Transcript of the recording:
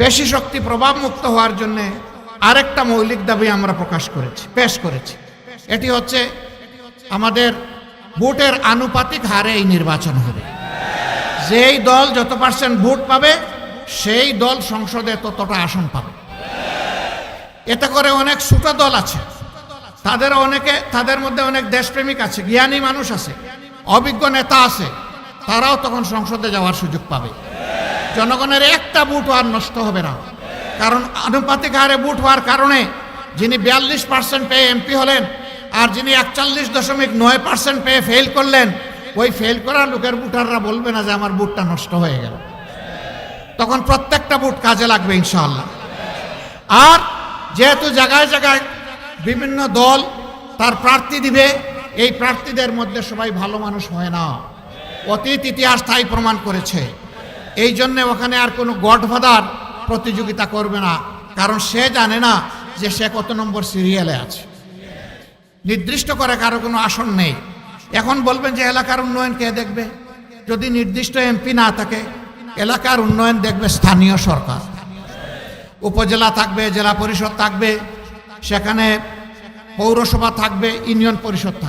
পেশি শক্তি প্রভাব মুক্ত হওয়ার জন্য আরেকটা মৌলিক দাবি আমরা প্রকাশ করেছি, পেশ করেছি। এটি হচ্ছে আমাদের ভোটের আনুপাতিক হারে এই নির্বাচন হবে। যেই দল যত পার্সেন্ট ভোট পাবে, সেই দল সংসদে ততটা আসন পাবে। এতে করে অনেক ছোট দল আছে। তাদের অনেকে, তাদের মধ্যে অনেক দেশপ্রেমিক আছে, জ্ঞানী মানুষ আছে, অভিজ্ঞ নেতা আছে, তারাও তখন সংসদে যাওয়ার সুযোগ পাবে। জনগণের একটা বুট আর নষ্ট হবে না। কারণ আনুপাতিক হারে বুট হওয়ার কারণে যিনি বিয়াল্লিশ পার্সেন্ট পেয়ে এমপি হলেন আর যিনি একচল্লিশ দশমিক নয় পার্সেন্ট পেয়ে ফেল করলেন, ওই ফেল করা লোকের বুটাররা বলবে না যে আমার বুটটা নষ্ট হয়ে গেল। তখন প্রত্যেকটা বুট কাজে লাগবে ইনশাআল্লাহ। আর যেহেতু জায়গায় জায়গায় বিভিন্ন দল তার প্রার্থী দিবে, এই প্রার্থীদের মধ্যে সবাই ভালো মানুষ হয় না। অতীত ইতিহাস তাই প্রমাণ করেছে। এই জন্যে ওখানে আর কোনো গডফাদার প্রতিযোগিতা করবে না। কারণ সে জানে না যে সে কত নম্বর সিরিয়ালে আছে। নির্দিষ্ট করে কারও কোনো আসন নেই। এখন বলবেন যে এলাকার উন্নয়ন কে দেখবে? যদি নির্দিষ্ট এমপি না থাকে, এলাকার উন্নয়ন দেখবে স্থানীয় সরকার। উপজেলা থাকবে, জেলা পরিষদ থাকবে, সেখানে পৌরসভা থাকবে, ইউনিয়ন পরিষদ থাকবে।